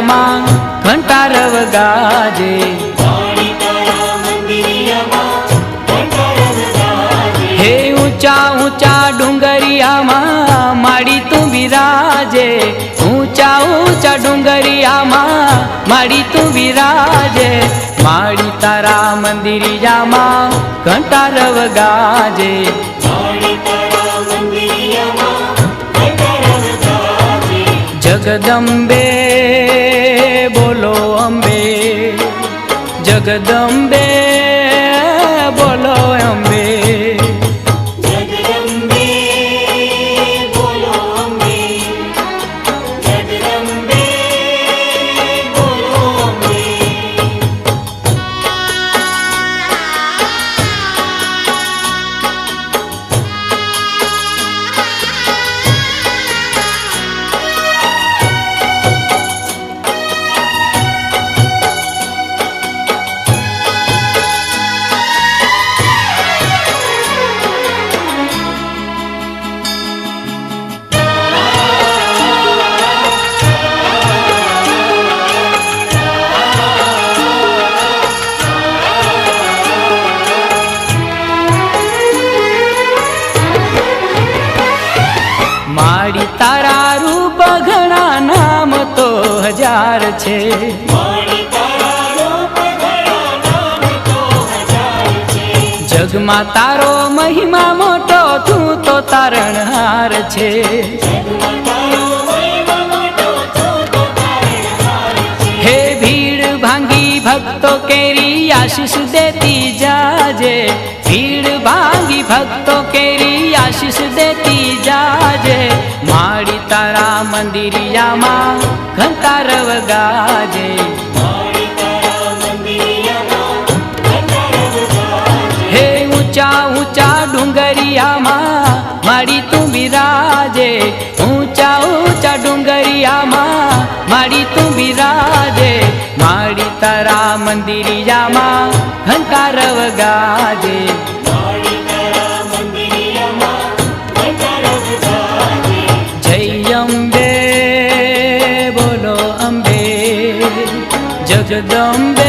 મંદિરિયામાં ઘંટાર વગાજે હે ઊંચા ઊંચા ડુંગરિયામાં, માડી તું બિરાજે ઊંચા ઊંચા ડુંગરિયામાં, માડી તું બિરાજે માળી તારા મંદિરિયામાં ઘંટાર વગાજે જગદંબે જગદંબે જગમાં તારો મહિમા મોટો તું તો તારણહાર છે. હે ભીડ ભાંગી ભક્તો કેરી આશીષ દેતી જાજે. ભીડ ભાંગી ભક્તો કેરી આશીષ દેતી જાજે. મારી તારા મંદિરિયામાં ઘંટાર વગાજે મારી હે ઊંચા ઊંચા ડુંગરિયામાં માડી તું બિરાજે. ઊંચા ઊંચા ડુંગરિયામાં માડી તું બિરાજે. માડી તારા મંદિરિયામાં ઘંટાર વગાજે જગદંબે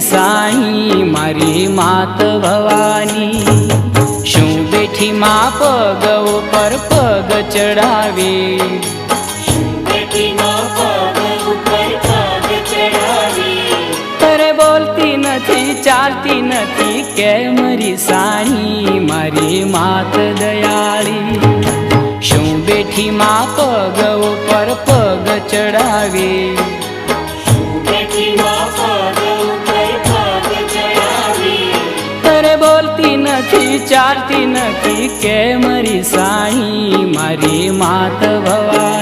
સાઈ મારી માત ભવાની શું બેઠી માં પગ ઉપર પગ ચડાવી નથી ચાલતી નથી કે મરી સાઈ મારી માત દયાળી શું બેઠી માં પગ ઉપર પગ ચડાવી સાઈ મારી માત ભવાની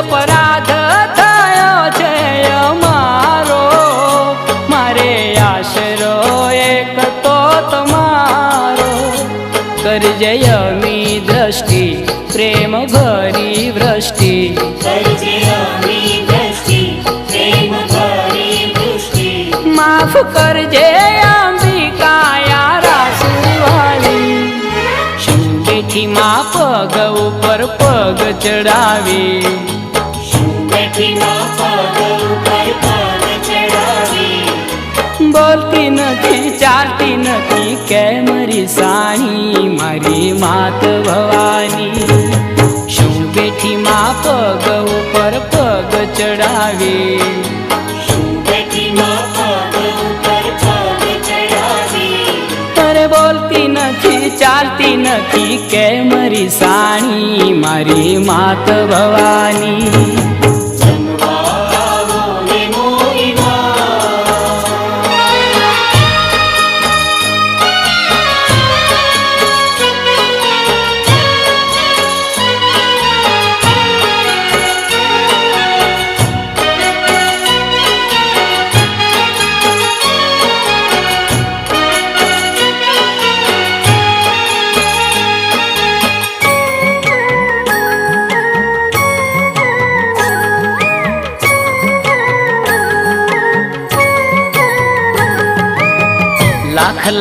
અપરાધ થયો છે અમારો. મારે આશરો એક તો તમારો. કરજે અમી દ્રષ્ટિ પ્રેમ ભરી વૃષ્ટિ. માફ કરજે પગ ઉપર પગ ચડાવી. સાણી મારી માત ભવાની. શું બેઠી માં પગ ઉપર પગ ચડાવે? શું બેઠી બોલતી નથી ચાલતી નથી કે મરી સાણી મારી માત ભવાની?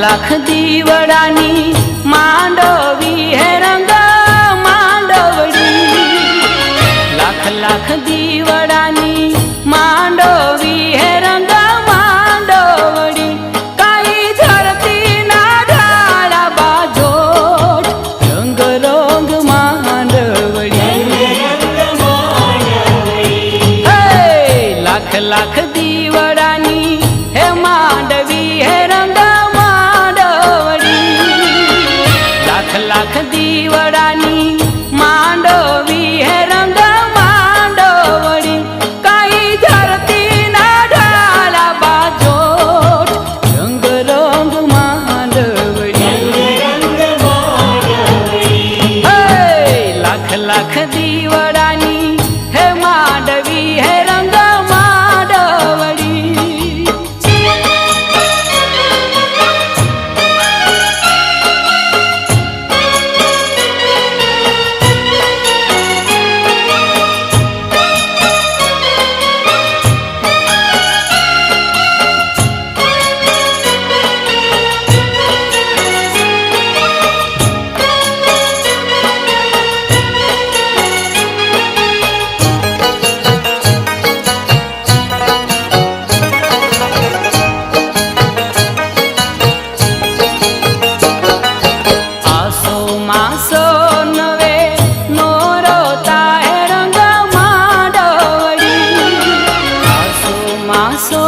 લાખ દીવડાની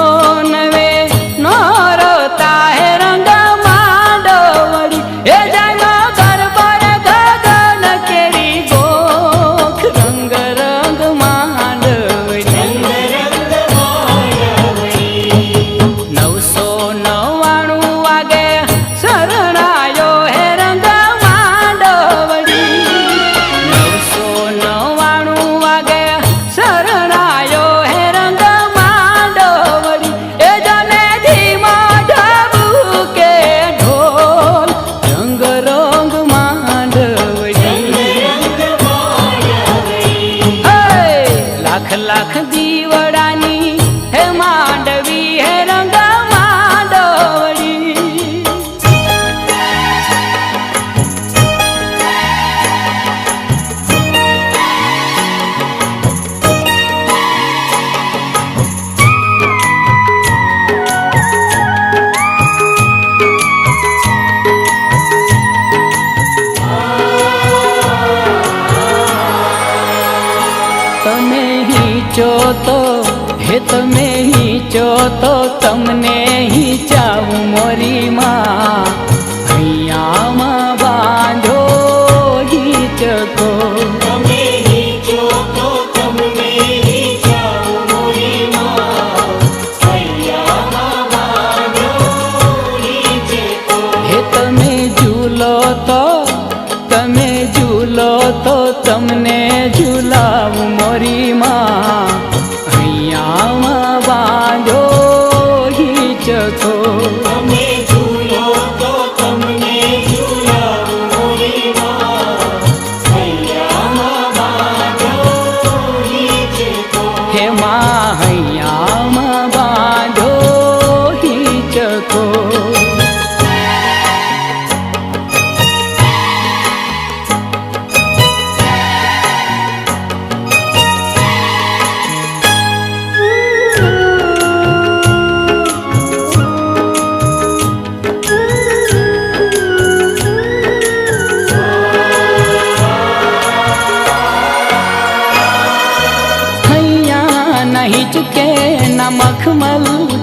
no ve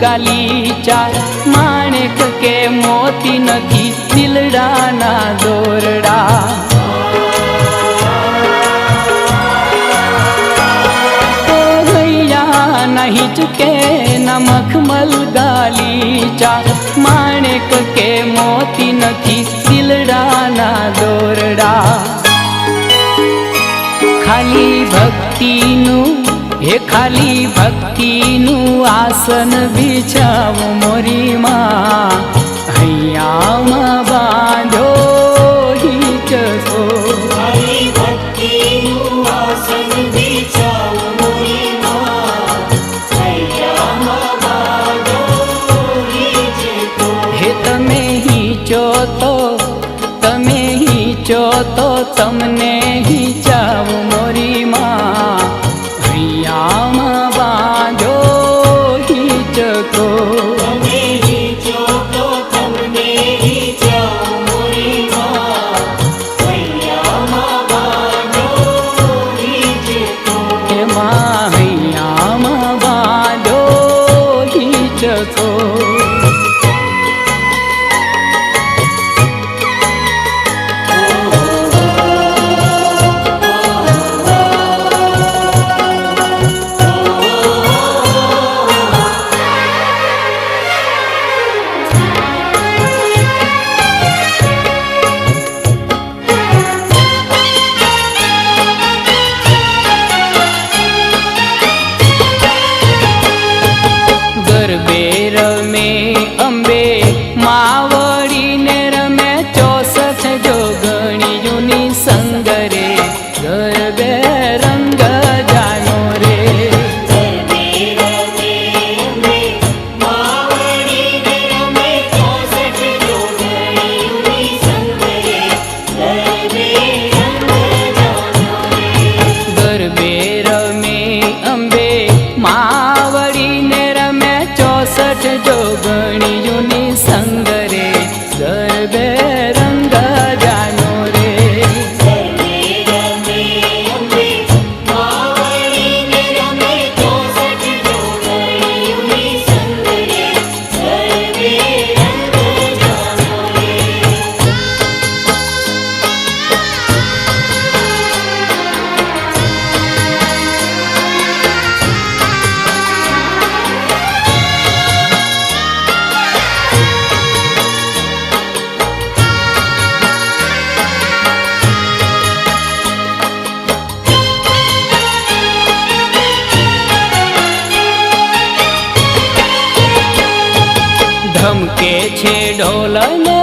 ગાલી ચાર માણેક કે મોતી નથી દિલડાના દોરડા. નહીં ચૂકે નમખમલ ગાલી ચા માણેક કે મોતી નથી દિલડાના દોરડા. ખાલી ભક્તિનું એ ખાલી ભક્તિનું આસન બિછાવ મોરી અહીંયા મા બા đồ lời mê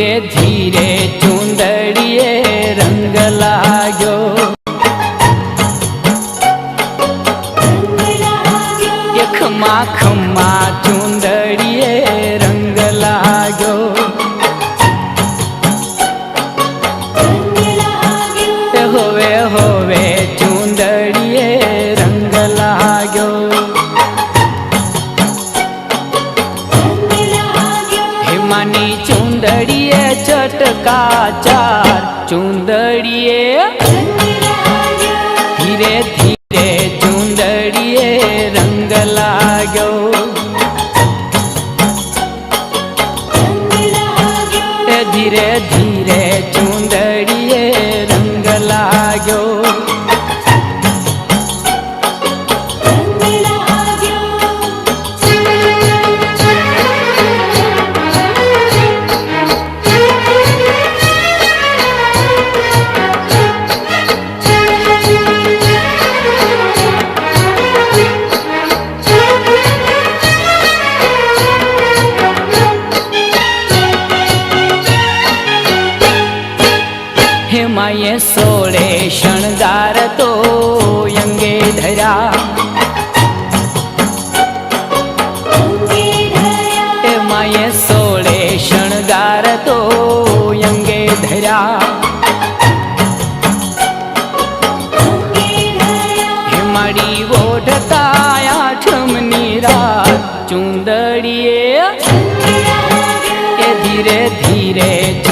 ધીરે ધીરે ચૂંદડીએ રંગ લાગ્યો ખમા ખમા ચૂંદ chao. ચુંદડીએ. કે ધીરે ધીરે